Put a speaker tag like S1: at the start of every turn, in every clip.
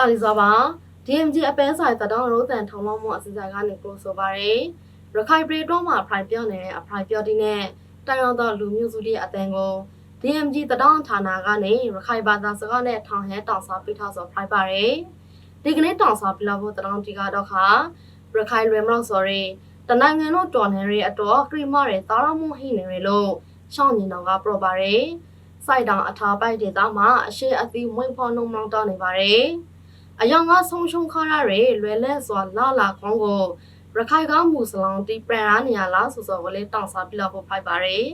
S1: ပါလီစွာပါ DMG အပန်းဆိုင်တတော်ရိုးတန်ထုံလုံးမှုအစီအစဉ်ကနေကိုဆိုပါရယ်ရခိုင်ပြည်တော်မှာဖရိုင်ပြော့နေတဲ့အဖရိုင်ပြော့တီနဲ့တိုင်ရောသောလူမျိုးစုတွေအတန်ကို DMG တတော်ဌာနကနေရခိုင်ဘာသာစကားနဲ့ထောင်ဟဲတောင်စာပြထားဆိုဖရိုင်ပါရယ်ဒီကနေ့တောင်စာပြလို့တတော်တီကတော့ခါရခိုင်လွယ်မလို့ဆိုရယ်တနိုင်ငံလုံးတော်နေရအတော်ခရီမရဲတာရမှုဟိနေရလို့ရှောင်းနေတော့ကပြပါရယ်စိုက်တောင်အထာပိုက်ဒေသမှာအရှိအသီးမွေးဖော်နှုံမောင်းတောင်းနေပါရယ် အယောင်ကဆုံးရှုံးခါရရဲလွယ်လက်စွာလာလာကောင်းကိုရခိုင်ကမူစလောင်တီပရန်ရနေရလားဆိုစောကလေးတောင်းစားပြလို့ဖို့ဖိုက်ပါရယ်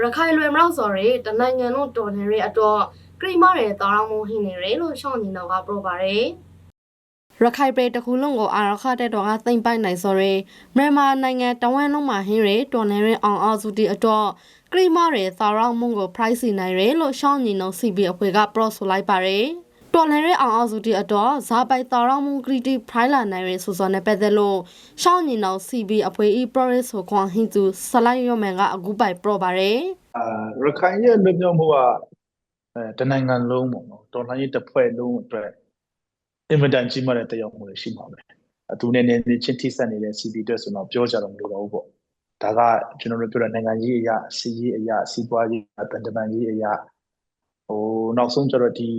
S1: ရခိုင်လွယ်မလောက်စော်ရဲတနိုင်ငံလုံးတော်နေရဲအတော့ခရီမရဲတောင်းမှုဟင်းနေရဲလို့ရှောင်းနေတော့ကပြပါရယ်ရခိုင်ပြည်တခုလုံးကိုအာရခတဲ့တော်ကသိမ့်ပိုက်နိုင်စော်ရဲမြန်မာနိုင်ငံတဝမ်းလုံးမှာဟင်းရဲတော်နေရဲအောင်အောင်စုတီအတော့ ကရီမာရဲ့သာရောင်းမုံကို price စီနိုင်ရဲလို့ရှောင်းညီနှုံ CB အဖွဲ့က pro ဆိုလိုက်ပါတယ်။တော်လန်ရဲအောင်အောင်စုတီအတော့ဇာပိုက်သာရောင်းမုံကရီတီ price လာနိုင်ရဲဆိုစောနဲ့ပတ်သက်လို့ရှောင်းညီနှုံ CB အဖွဲ့ဤ pro ဆိုခွန်ဟင်းသူဆလိုက်ရော့မယ်ကအခုပိုက် pro ပါတယ်
S2: အာရခိုင်ရဲ့လွတ်မြောက်မှုကအဲတနိုင်ငံလုံးပေါ့နော်တော်လှန်ရေးတစ်ဖွဲ့လုံးအတွက်အင်မတန်ကြီးမားတဲ့တရားမှုတွေရှိမှာပဲအတူနဲ့နေနေချင်းထိဆက်နေတဲ့ CP အတွက်ဆိုတော့ပြောကြတော့မလိုတော့ဘူးပေါ့ ဒါကကျွန်တော်တို့ပြောတဲ့နိုင်ငံကြီးအရာစီရေးအရာစီးပွားရေးအတန်တမန်ကြီးအရာဟိုနောက်ဆုံးကျတော့ဒီ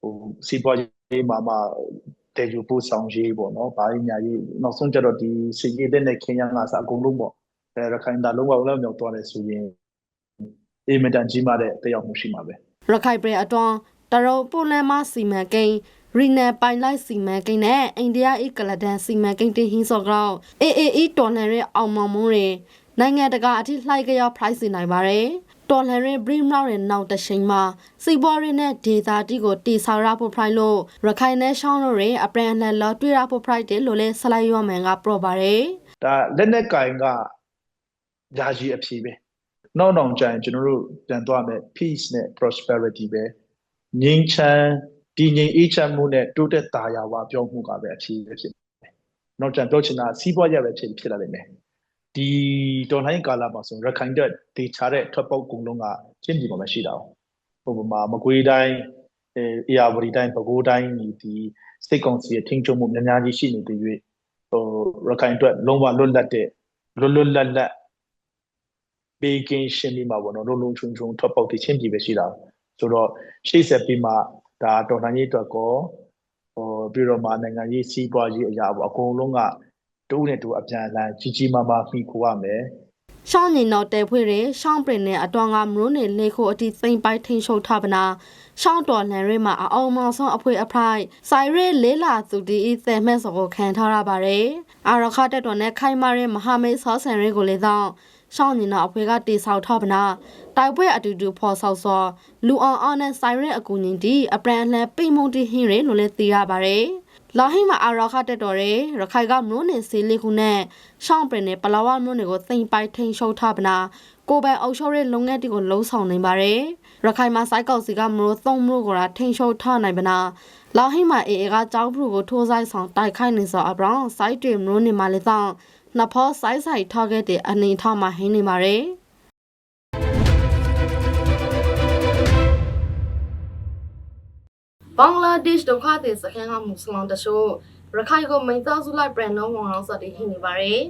S2: ဟိုစီးပွားရေးမှာမှတေယူပို့ဆောင်ရေးပေါ့နော်ဘာကြီးညာရေးနောက်ဆုံးကျတော့ဒီစီရေးတဲ့နဲ့ခင်ရန်ကစအကုန်လုံးပေါ့အဲရခိုင်ဒါလုံးဝလုံးမြောက်သွားတယ်ဆိုရင်အေးမတန်ကြီးမားတဲ့တက်ရောက်မှုရှိမှာပဲ။
S1: ရခိုင်ပြည်အတွန်း တရုတ်ပိုလန်မစီမံကိန်းရီနယ်ပိုင်လိုက်စီမံကိန်းနဲ့အိန္ဒိယဧကလဒန်စီမံကိန်းတင်ဟင်းစော်ကောက် AAE တော်လှန်ရေးအောင်မောင်မုံတွေနိုင်ငံတကာအထိလှိုက်ကြောက် price နိုင်ပါတယ်တော်လှန်ရေး brim နောက်ရဲ့နောက်တစ်ချိန်မှာစီပွားရေးနဲ့ဒေတာတီကိုတီဆောက်ရဖို့ price လို့ရခိုင်နဲ့ရှောင်းတို့ရဲ့အပရန်အလှန်လောတွေ့ရဖို့ price တယ်လို့လဲဆလိုက်ရော့မန်ကပြောပါတယ်
S2: ဒါလက်နက်ကင်ကယာကြီးအဖြစ်ပဲနောက်နောက်ကျရင်ကျွန်တော်တို့ပြန်သွားမယ် peace နဲ့ prosperity ပဲ ငြိမ်းချမ်းတည်ငြိမ်အေးချမ်းမှုနဲ့တိုးတက်တာယာဝပြောမှုကပဲအဖြစ်ပဲဖြစ်တယ်နောက်ကျန်ပြောချင်တာစီးပွားရေးပဲဖြစ်ဖြစ်လာလိမ့်မယ်ဒီဒေါ်လာကာလာမှာဆိုရခိုင်တက်ဒေချာတဲ့ထွက်ပေါက်ကုန်းလုံးကချင်းပြည်မှာမရှိတာဟိုမှာမကွေးတိုင်းအဲအေယာဝတီတိုင်းပဲခူးတိုင်းဒီစိတ်ကုံစီရဲ့ထိန်းချုပ်မှုများများကြီးရှိနေတဲ့၍ဟိုရခိုင်အတွက်လုံးဝလွတ်လပ်တဲ့လွတ်လွတ်လပ်လပ်ဘေးကင်းရှင်းပြီးမှာပေါ့နော်လုံးလုံးချုံချုံထွက်ပေါက်တည်ချင်းပြည်ပဲရှိတာ ဆိုတော့ရှေ့ဆက်ပြီးမှဒါတော်လှန်ရေးအတွက်ကောဟိုပြီးတော့မှနိုင်ငံရေးစီးပွားရေးအရာပေါ့အကုန်လုံးကတူးနဲ့တူအပြန်အလှန်ကြီးကြီးမားမားပြီးခိုးရမယ်
S1: ရှောင်းနေတော့တဲဖွေးတဲ့ရှောင်းပရင်နဲ့အတွန်းကမလို့နေလေခိုအတိသိမ့်ပိုက်ထိန်ရှုပ်ထားပနာရှောင်းတော်လှန်ရဲမှာအအောင်မောင်ဆုံးအဖွေအဖရိုက်ဆိုင်ရဲလေးလာသူတီဤသဲမဲ့စောကိုခံထားရပါတယ်အာရခတက်တော်နဲ့ခိုင်မာရဲမဟာမိတ်ဆောဆန်ရဲကိုလေတော့ ရှောင်းနေတော့အဖွေကတေဆောက်ထားပနာတိုက်ပွဲအတူတူဖော်ဆောက်စောလူအောင်အောင်နဲ့ဆိုင်ရဲအကူညီတီအပရန်အလှန်ပိမုံတီဟင်းရဲလို့လည်းသိရပါတယ်လာဟိမှာအာရခတက်တော်ရဲရခိုင်ကမလို့နေစီလေးခုနဲ့ရှောင်းပရင်နဲ့ပလာဝမလို့နေကိုသိမ့်ပိုက်ထိန်ရှုပ်ထားပနာကိုပိုင်အုပ်ချုပ်တဲ့လုပ်ငန်းတွေကိုလှုံ့ဆော်နေပါတယ်ရခိုင်မှာစိုက်ကောက်စီကမလို့သုံးမလို့ကရာထိန်ရှုပ်ထားနိုင်ပနာလာဟိမှာအေအေကကြောက်ဖလူကိုထိုးဆိုင်ဆောင်တိုက်ခိုက်နေစောအပရောင်းစိုက်တွေမလို့နေမှလေတော့ နှစ်ဖောစိုက်ဆိုင်ထားခဲ့တဲ့အနေထားမှာဟင်းနေပါတယ်ဘင်္ဂလားဒေ့ရှ်ဒုက္ခသည်စခန်းကမွတ်စလင်တချို့ရခိုင်ကိုမိသားစုလိုက်ပြန်တော့ဝန်အောင်စော်တည်ဟင်းနေပါတယ်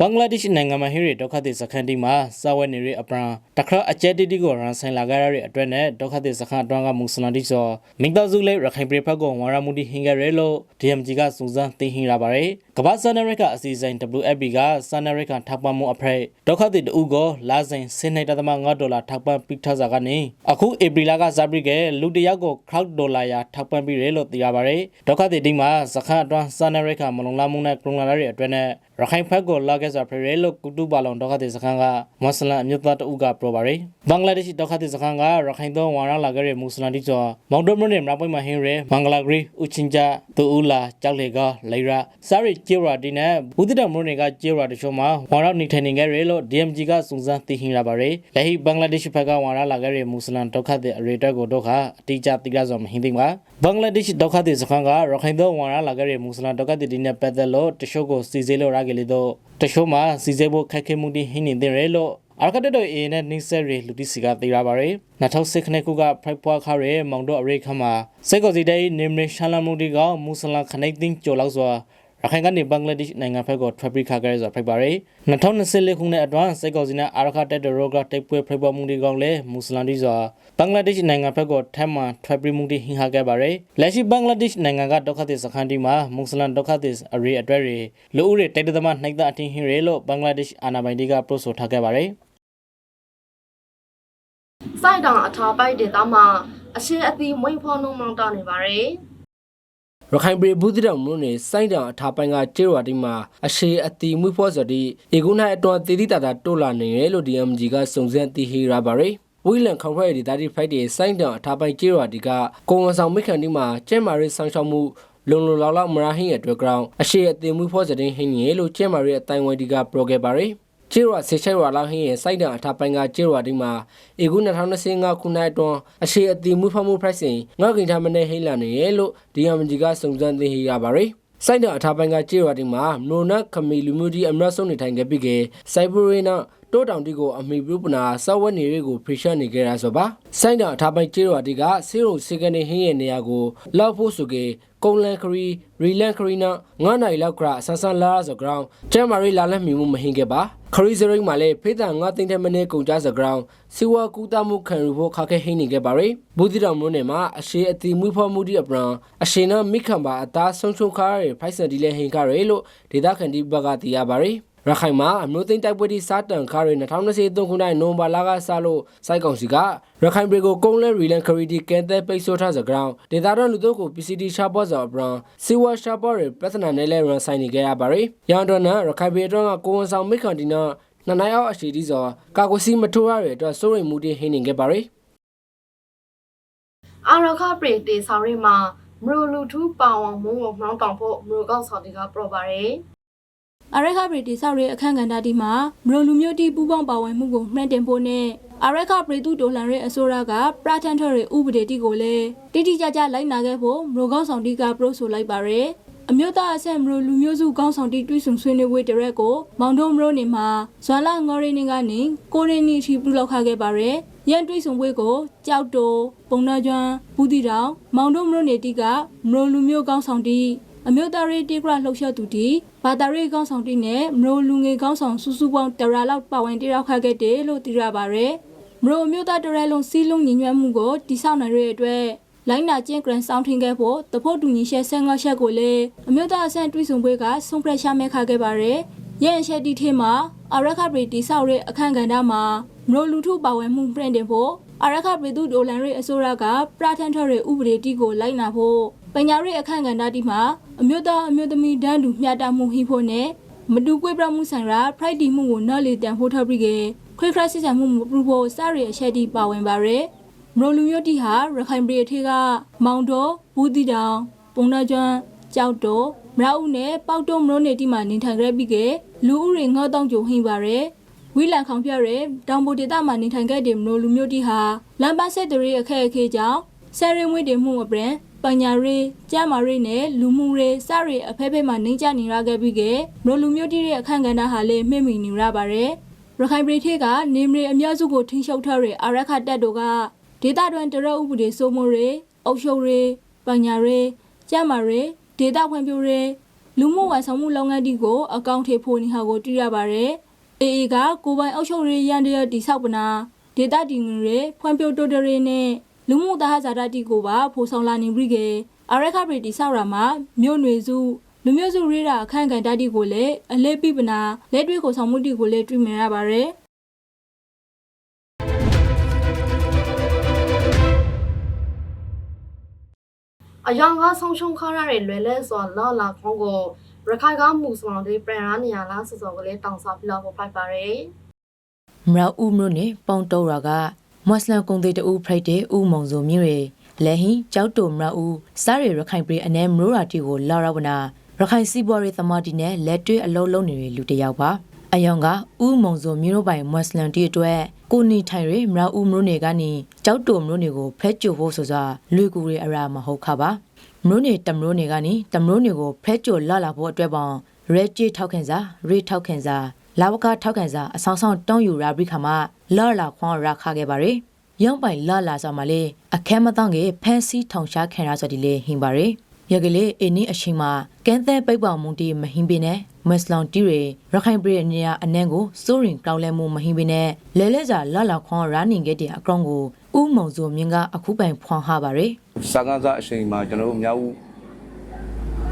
S3: ဘင်္ဂလားဒေ့ရှ်နိုင်ငံမှာဟိရီဒုက္ခသည်စခန်းတီမှာစာဝတ်နေရအပရန်တခရအကျဲတီတီကိုရန်ဆိုင်လာကြရတဲ့အတွက်နဲ့ဒုက္ခသည်စခန်းအတွင်းကမူဆလန်တိဆိုမိသားစုလေးရခိုင်ပြည်ဖက်ကိုဝါရမှုတီဟင်ကြရဲလို့ DMG ကစူဇန်သိဟင်လာပါတယ်ကမ္ဘာဆန်နရိကအစီအစဉ် WFP ကဆန်နရိကထောက်ပံ့မှုအဖက်ဒုက္ခသည်တူကိုလာစဉ်စနေတသမ9ဒေါ်လာထောက်ပံ့ပြီးထားစားကနေအခုဧပြီလကဇာပရိကလူတယောက်ကို crowd ဒေါ်လာရာထောက်ပံ့ပြီးရဲလို့သိရပါတယ်ဒုက္ခသည်တိမှာစခန်းအတွင်းဆန်နရိကမလုံလောက်မှုနဲ့ကရုံလာတဲ့အတွက်နဲ့ရခိုင်ဖက်ကိုလာခဲ့စားဖရဲလို့ကုတူပါလောင်ဒုက္ခသည်စခန်းကမွတ်စလင်အမျိုးသားတဦးကပြောပါတယ်ဘင်္ဂလားဒေ့ရှ်ဒုက္ခသည်စခန်းကရခိုင်သောဝါရလာခဲ့တဲ့မွတ်စလင်တိကျော်မောင်တော်မွန်းနဲ့မရပွင့်မဟင်းရဲမင်္ဂလာဂရီဦးချင်းကြတူဦးလာကြောက်လေကလေရစာရီကျေရာဒီနဲ့ဘူးတိတမွန်းတွေကကျေရာတချို့မှာဝါရနေထိုင်နေခဲ့ရဲလို့ DMG ကစုံစမ်းသိဟင်လာပါတယ်လက်ဟိဘင်္ဂလားဒေ့ရှ်ဖက်ကဝါရလာခဲ့တဲ့မွတ်စလင်ဒုက္ခသည်အရေအတွက်ကိုတော့အတိအကျသိရစွာမဟင်းသိပါဘင်္ဂလားဒေ့ရှ်ဒုက္ခသည်စခန်းကရခိုင်သောဝါရလာခဲ့တဲ့မွတ်စလင်ဒုက္ခသည်တွေနဲ့ပတ်သက်လို့တချို့ကိုစီစေလို့ရခဲ့လေတော့တချို့မှာစီစေဖို့ခက်ခဲမှုတွေဟင်းနေတဲ့ရဲလို့အာကတက်တော်အေနဲ့နှိစက်ရီလူတီစီကသေရပါရယ်2006ခနှစ်ခုကဖိုက်ပွားခါရဲမောင်တော့အရိခမှာစိတ်ကိုစီတဲ့နေမရရှာလာမှုဒီကမူဆလခနိတ်တင်းကျော်လောက်စွာ ရခိုင်ကနေဘင်္ဂလားဒေ့ရှ်နိုင်ငံဘက်ကိုထွက်ပြေးခါခဲ့ရစွာဖိုက်ပါရယ်2024ခုနှစ်အတွင်းစိတ်ကိုစီနဲ့အာရခတက်တော်ရောကတိတ်ပွဲဖိုက်ပွားမှုဒီကောင်လေမူဆလန်ဒီစွာဘင်္ဂလားဒေ့ရှ်နိုင်ငံဘက်ကိုထပ်မံထွက်ပြေးမှုဒီဟင်ဟာခဲ့ပါရယ်လက်ရှိဘင်္ဂလားဒေ့ရှ်နိုင်ငံကဒုက္ခသည်စခန်းဒီမှာမူဆလန်ဒုက္ခသည်အရေးအတွက်တွေလူဦးရေတိုက်တသမနှိုက်တဲ့အထင်ဟင်ရဲလို့ဘင်္ဂလားဒေ့ရှ်အာဏာပိုင်တွေကပြောဆိုထားခဲ့ပါရယ်
S1: စိုက်တောင်အထာပိုက်ဒေသမှာအရှိအသီးမွေးဖော်နှုံမောင်းတနေပါရယ်
S4: ရခိုင်ပြည်ဘူးတိတောင်မြို့နယ်စိုင်းတောင်အထာပိုင်းကကျေးရွာတိမှာအရှိအတီမွေးဖော်စတိဧကုနိုင်အတွန်တည်တည်တာတာတိုးလာနေတယ်လို့ DMG ကစုံစမ်းသိဟိရပါရယ်ဝီလန်ခေါဖရဲဒီတာတီဖိုက်တဲ့စိုင်းတောင်အထာပိုင်းကျေးရွာတိကကုံဝဆောင်မိခန်တိမှာကျဲမာရေးဆောင်ရှောက်မှုလုံလုံလောက်လောက်မရာဟင်းရဲ့အတွက်ကြောင့်အရှိအတီမွေးဖော်စတဲ့ဟင်းရဲ့လို့ကျဲမာရေးအတိုင်းဝိုင်းဒီကပရိုခဲ့ပါရယ် ကျေးရွာဆေချိုင်ရွာလောက်ဟင်းရဲ့စိုက်တံအထာပိုင်းကကျေးရွာတိမှာဧကု2025ခုနှစ်အတွင်းအရှိအတီမွေးဖော်မှု price ငါကင်ထားမနဲ့ဟိလာနေရဲ့လို့ DMG ကစုံစမ်းသိဟိရပါရယ်စိုက်တံအထာပိုင်းကကျေးရွာတိမှာနိုနခမီလူမျိုးကြီးအမရဆုံးနေထိုင်ခဲ့ပြီးကစိုက်ပရီနာ တိုးတောင်တီကိုအမိပြုပနာစောဝက်နေတွေကိုဖိရှက်နေကြရဆိုပါစိုင်းတောင်အထားပိုင်ကျေးရွာတီကဆေးရုံစေကနေဟင်းရဲ့နေရာကိုလောက်ဖို့ဆိုကေကုံလန်ခရီရီလန်ခရီနာငါးနိုင်လောက်ကဆန်းဆန်းလာဆို ground ကျမ်းမာရီလာလက်မီမှုမဟင်းခဲ့ပါခရီစရိတ်မှာလည်းဖေးတန်ငါးသိန်းတဲ့မနေ့ကုန်ကြစ ground စီဝါကူတာမှုခံရဖို့ခါခဲဟင်းနေခဲ့ပါရယ်ဘူးတိတော်မျိုးနယ်မှာအရှိအတီမွေးဖော်မှုဒီအပရန်အရှိနာမိခံပါအသားဆုံးချုံခါရယ်ဖိုက်စန်ဒီလေဟင်းခါရယ်လို့ဒေတာခန်ဒီဘကတီရပါရယ် ရခိုင်မှာအမျိုးသိန်းတိုက်ပွဲဒီစားတန်ခါရီ2023ခုနှစ်နိုဝင်ဘာလကစလို့စိုက်ကောင်စီကရခိုင်ပြည်ကိုကုန်းလဲရီလန်ခရီဒီကန်တဲ့ပိတ်ဆို့ထားစကြောင်းဒေတာတော်လူတို့ကို PCD ရှာပေါ်စောဘရန်စီဝါရှာပေါ်ရပြဿနာနဲ့လဲရန်ဆိုင်နေကြရပါရီရန်တော်နာရခိုင်ပြည်တော်ကကိုဝန်ဆောင်မိခန်တီနာနနိုင်အောင်အရှိဒီစောကာကွစီမထိုးရတဲ့အတွက်စိုးရိမ်မှုတွေဟင်းနေခဲ့ပါရီ
S1: အာရခပရိတေဆောင်ရီမှာမရူလူထူပါဝံမုံကိုမှောင်းတောင်ဖို့မရူကောက်ဆောင်တီကပရောပါရယ်
S5: အရက်ခပရီတိဆောက်ရဲအခန့်ကဏ္ဍဒီမှာမရိုလူမျိုးတီပူပေါင်းပါဝင်မှုကိုမှန်တင်ဖို့နဲ့အရက်ခပရီသူတိုလန်ရဲအစိုးရကပရာတန်ထော်ရဲဥပဒေတိကိုလည်းတိတိကျကျလိုက်နာခဲ့ဖို့မရိုကောင်းဆောင်တီကပရိုဆိုလိုက်ပါရယ်အမျိုးသားအဆက်မရိုလူမျိုးစုကောင်းဆောင်တီတွိဆုံဆွေးနွေးပွဲတရက်ကိုမောင်တုံမရိုနေမှာဇွမ်လာငေါ်ရီနေကနေကိုရင်းနီထီပြုလုပ်ခခဲ့ပါရယ်ရန်တွိဆုံပွဲကိုကြောက်တိုပုံနာကျွန်းဘူးတီတောင်မောင်တုံမရိုနေတီကမရိုလူမျိုးကောင်းဆောင်တီ အမျိုးသားရေးတိကရလှုပ်ရှားသူတီဘာသာရေးကောင်းဆောင်တီနဲ့မရိုလူငယ်ကောင်းဆောင်စုစုပေါင်းတရာလောက်ပါဝင်တရောက်ခခဲ့တယ်လို့သိရပါရယ်မရိုအမျိုးသားတရဲလုံးစီးလုံးညီညွတ်မှုကိုတိဆောက်နိုင်ရတဲ့အတွက်လိုင်းနာကျင်းဂရန်ဆောင်ထင်ခဲ့ဖို့တဖို့တူညီရှက်ဆန်ငါရှက်ကိုလည်းအမျိုးသားအဆင့်တွိဆုံပွဲကဆုံးဖြတ်ရှာမဲခခဲ့ပါရယ်ရန်ရှက်တီထဲမှာအရက်ခပရီတိဆောက်ရဲ့အခန့်ကဏ္ဍမှာမရိုလူထုပါဝင်မှုပြင်တင်ဖို့အရက်ခပရီသူဒိုလန်ရဲ့အစိုးရကပရာထန်ထော်ရဲ့ဥပဒေတိကိုလိုက်နာဖို့ ပညာရေးအခန့်ကဏ္ဍတိမှာအမျိုးသားအမျိုးသမီးတန်းတူမျှတမှုဟိဖို့နဲ့မတူကွေးပြမှုဆိုင်ရာဖရိုက်တီမှုကိုနော်လေတန်ဖို့ထပ်ပြီးကခွေခရစစ်ဆန်မှုမပူဖို့စရရဲ့အချက်တိပါဝင်ပါရယ်မရိုလူမျိုးတိဟာရခိုင်ပြည်ထေကမောင်တော်ဘူးတီတောင်ပုံနာကျွန်းကြောက်တော်မရအုပ်နဲ့ပေါက်တုံမရိုနေတိမှာနေထိုင်ခဲ့ပြီးကလူဦးရေငေါတောင်းကြုံဟိပါရယ်ဝီလန်ခေါင်ပြရဲတောင်ပိုဒေတာမှာနေထိုင်ခဲ့တဲ့မနိုလူမျိုးတိဟာလမ်ပဆက်တရီအခက်အခဲကြောင့်ဆယ်ရင်ဝင်းတင်မှုအပြင် ပညာရေးကျမ်းမာရေးနဲ့လူမှုရေးစရေးအဖက်ဖက်မှာနှိမ့်ချနေရခဲ့ပြီးကမနိုလူမျိုးတိရဲ့အခန့်ကဏ္ဍဟာလည်းမှိမိနေရပါတယ်ရခိုင်ပြည်ထေကနေမရီအများစုကိုထိန်းချုပ်ထားတဲ့အာရခတက်တို့ကဒေတာတွင်တရက်ဥပဒေစိုးမိုးရေးအုပ်ချုပ်ရေးပညာရေးကျမ်းမာရေးဒေတာဖွံ့ဖြိုးရေးလူမှုဝန်ဆောင်မှုလုပ်ငန်းတီကိုအကောင့်ထေဖို့နေဟာကိုတွေ့ရပါတယ်အေအေကကိုပိုင်အုပ်ချုပ်ရေးရန်တရတိဆောက်ပနာဒေတာတီငွေရေးဖွံ့ဖြိုးတိုးတက်ရေးနဲ့ လူမှုသားဇာတာတီကိုပါဖိုးဆောင်လာနေပြီကေအရက်ခပရီတီဆောက်ရာမှာမြို့နယ်စုလူမျိုးစုရေးတာအခန့်ကန်တတီကိုလည်းအလေးပိပနာလက်တွေ့ကိုဆောင်မှုတီကိုလည်းတွေ့မြင်ရပါတယ်
S1: အယောင်ကဆုံးရှုံးခါရတဲ့လွယ်လဲစွာလာလာခေါင်းကိုရခိုင်ကမူစမောင်တွေပြန်ရနေရလားစောစောကလေးတောင်စားပြလောက်ဖို့ဖိုက်ပါရယ်
S6: မရဦးမြို့နယ်ပေါင်တော်ရာက မွတ်စလင်ကုံသေးတူဖရိုက်တဲ့ဦးမုံစုံမြို့ရလဲဟင်ကြောက်တုံမရဦးစားရရခိုင်ပြည်အနေမရိုရာတီကိုလာရဝနာရခိုင်စီးပွားရေးသမားတီနဲ့လက်တွေ့အလုံးလုံးနေတဲ့လူတစ်ယောက်ပါအယောင်ကဦးမုံစုံမြို့ပိုင်မွတ်စလင်တီအတွက်ကိုနီထိုင်ရမရဦးမြို့နယ်ကနေကြောက်တုံမြို့နယ်ကိုဖက်ကျိုဖို့ဆိုစားလွေကူရအရာမဟုတ်ခပါမြို့နယ်တမရိုးနယ်ကနေတမရိုးနယ်ကိုဖက်ကျိုလာလာဖို့အတွက်ပေါင်ရဲကြေးထောက်ခင်စာရေထောက်ခင်စာ လာဝကထောက်ကန်စာအဆောင်ဆောင်တောင်းယူရာဘိခါမှာလာလာခွန်ရာခခဲ့ပါရယ်ရောင်းပိုင်လာလာဆိုမှလေအခဲမတောင်းကဖန်စီထောင်ရှားခံရဆိုဒီလေဟင်ပါရယ်ရကလေးအင်းနီအရှိန်မှာကန်းတဲ့ပိတ်ပေါင်မုန်တီမဟင်းပင်နဲ့မက်စလောင်တီရီရခိုင်ပြည်နေရအနှန်းကိုစိုးရင်ကောင်းလဲမှုမဟင်းပင်နဲ့လဲလဲစာလာလာခွန်ရာနင်ခဲ့တဲ့အကောင်ကိုဥမုံစုံမြင့်ကအခုပိုင်ဖွန်ဟာပါရယ်
S7: စာကားစားအချိန်မှာကျွန်တော်တို့အများဦး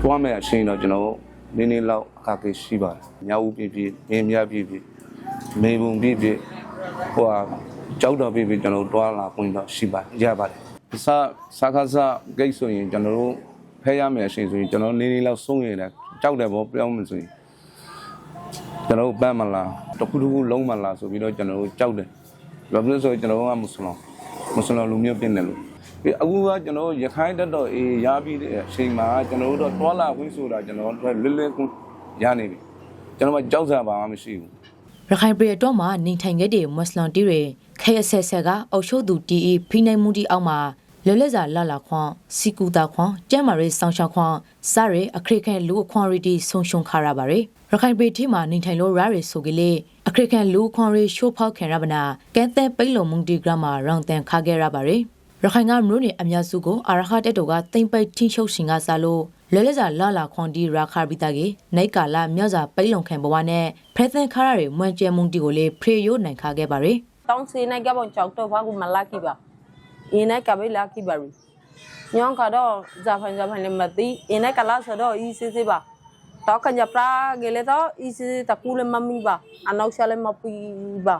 S7: တွားမဲ့အချိန်တော့ကျွန်တော်တို့ နည်းနည်းလောက်အခက်အခဲရှိပါတယ်။များဦးပြည့်ပြည့်မင်းများပြည့်ပြည့်မေဘုံပြည့်ပြည့်ဟိုဟာကြောက်တော်ပြည့်ပြည့်ကျွန်တော်တို့တွားလာခွင့်တော့ရှိပါတယ်ရပါတယ်။စာစာကားစားဂိတ်ဆိုရင်ကျွန်တော်တို့ဖဲရမယ်အချိန်ဆိုရင်ကျွန်တော်နည်းနည်းလောက်ဆုံးရတယ်ကြောက်တယ်ပေါ့ပြောင်းမှဆိုရင်ကျွန်တော်တို့ပန်းမလားတစ်ခုတစ်ခုလုံးမလားဆိုပြီးတော့ကျွန်တော်တို့ကြောက်တယ်။ဘာဖြစ်လို့ဆိုကျွန်တော်တို့ကမွတ်စလင်မွတ်စလင်လူမျိုးပြင်တယ်လို့ဒီ အခုကကျွန်တော်ရခိုင်တက်တော့အေးရပြီးတဲ့အချိန်မှာကျွန်တော်တို့တော့တွာလာခွင့်ဆိုတာကျွန်တော်တို့လွတ်လွတ်ကွန်းရနေပြီကျွန်တော်ကကြောက်စရာဘာမှမရှိဘူး
S6: ရခိုင်ပြည်တော်မှာနေထိုင်ခဲ့တဲ့မွတ်စလင်တီတွေခဲဆဲဆဲကအုပ်ချုပ်သူတီအီဖိနိုင်မှုတီအောက်မှာလဲလဲစာလာလာခွန်စီကူတာခွန်ကျမ်းမာရေးဆောင်ရှောက်ခွန်စရဲအခရိကန်လူအခွန်ရီတီဆုံရှုံခါရပါရယ်ရခိုင်ပြည်ထဲမှာနေထိုင်လို့ရရဆိုကလေးအခရိကန်လူအခွန်ရီရှိုးဖောက်ခံရပါနာကဲတဲ့ပိတ်လုံမှုတီဂရမှာရောင်တန်ခါခဲ့ရပါရယ် ရခိုင်ကမြို့နယ်အများစုကိုအာရခတက်တော်ကတိမ့်ပိတ်ထင်းရှုပ်ရှင်ကစားလို့လဲလဲစာလာလာခွန်တီရာခါပိတာကေနိုင်ကာလာမြောက်စာပိတ်လုံခံဘဝနဲ့ဖရသန်ခါရတွေမွန်ကျဲမှုတီကိုလေဖရေယိုနိုင်ခါခဲ့ပါရယ်
S8: တောင်းစီနိုင်ကပောင်ချောက်တော့ဘာကူမလာကိပါအင်းနဲ့ကပဲလာကိပါရူညောင်းကတော့ဇာဖန်ဇာဖန်လည်းမသိအင်းနဲ့ကလာဆိုတော့အီစီစီပါတော့ခညပရာဂေလေတော့အီစီစီတကူလည်းမမီပါအနောက်ရှာလည်းမပီပါ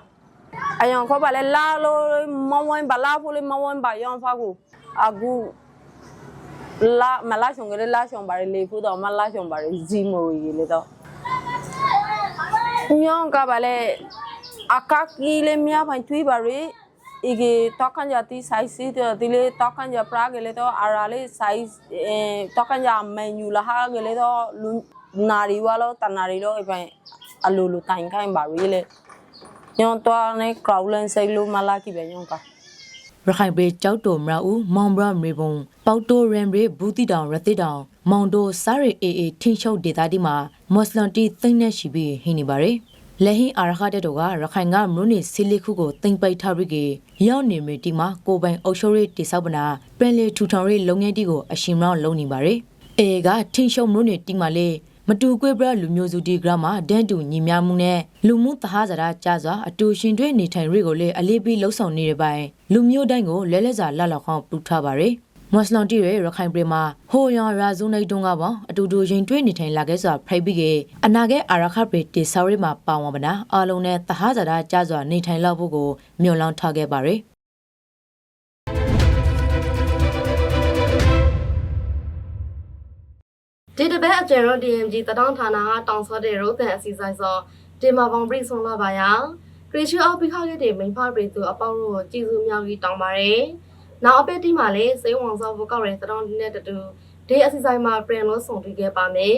S8: အယောင်ခေါ်ပါလေလာလို့မဝင်းပါလာဖို့လေမဝင်းပါယောင်ဖာကူအကူလာမလာရှုံကလေးလာရှုံပါလေဖို့တော့မလာရှုံပါလေဇီမိုရီလေတော့ညောင်းကပါလေ akakile mia phan thui bare ige tokanja ti size si to ti le tokanja pra ge le to ara le size eh tokanja menu la ha ge le to nari wa lo tanari lo e phan alu lu tain khai ba ri le nyon to ne crowdlen sai lu mala ki be nyon ka
S6: ရခိုင်ပြည်ကြောက်တော်မရဦးမောင်ဘရမေဘုံပေါတိုရမ်ရေဘူးတီတောင်ရတိတောင် မောင်တိုစားရီအေအေထင်းချုပ်ဒေသတိမှာမွတ်စလင်တီသိမ့်နေရှိပြီးဟင်းနေပါရယ်လက်ဟင်းအာရခတဲ့တော်ကရခိုင်ကမြို့နေစီလီခုကိုတင်ပိတ်ထားပြီးကေရောက်နေမီတီမှာကိုပိုင်အုပ်ချုပ်ရေးတိဆောက်ပနာပြန်လေထူထောင်ရေးလုပ်ငန်းတီကိုအရှင်မောင်းလုပ်နေပါရယ်အေကထင်းရှုံမြို့နေတီမှာလေ မတူကွေးပြလူမျိုးစုဒီဂရမှာဒန်တူညီများမှုနဲ့လူမှုသဟဇာတာကြစွာအတူရှင်တွဲနေထိုင်ရေးကိုလေအလေးပြီးလှုပ်ဆောင်နေတဲ့ပိုင်းလူမျိုးတိုင်းကိုလဲလဲစာလှလောက်ခေါင်းပူထားပါရယ်မွတ်စလင်တီရဲ့ရခိုင်ပြည်မှာဟိုယောင်ရာဇုန်နေတုံးကပေါ့အတူတူရင်တွဲနေထိုင်လာခဲ့စွာဖိတ်ပြီးကအနာဂတ်အာရခပြည်တေဆော်ရီမှာပါဝင်ပါနာအားလုံးနဲ့သဟဇာတာကြစွာနေထိုင်လောက်ဖို့ကိုမျှော်လင့်ထားခဲ့ပါရယ်
S1: ဒီတပတ်အကျဉ်းရော DMG တတောင်းဌာနကတောင်စောတဲ့ရိုးကန်အစီဆိုင်စောဒီမှာပေါင်ပြိဆုံးလာပါရခရစ်ချ်အော်ပိခါခဲ့တဲ့မိန်ဖပရိသူအပေါင်းတို့ကိုကြည်စုမြောက်ပြီးတောင်းပါတယ်နောက်အပက်တီမှာလည်းစိတ်ဝင်စားဖို့ကောက်တဲ့တတောင်းနဲ့တူဒီအစီဆိုင်မှာပြင်လို့ဆောင်ပြခဲ့ပါမယ်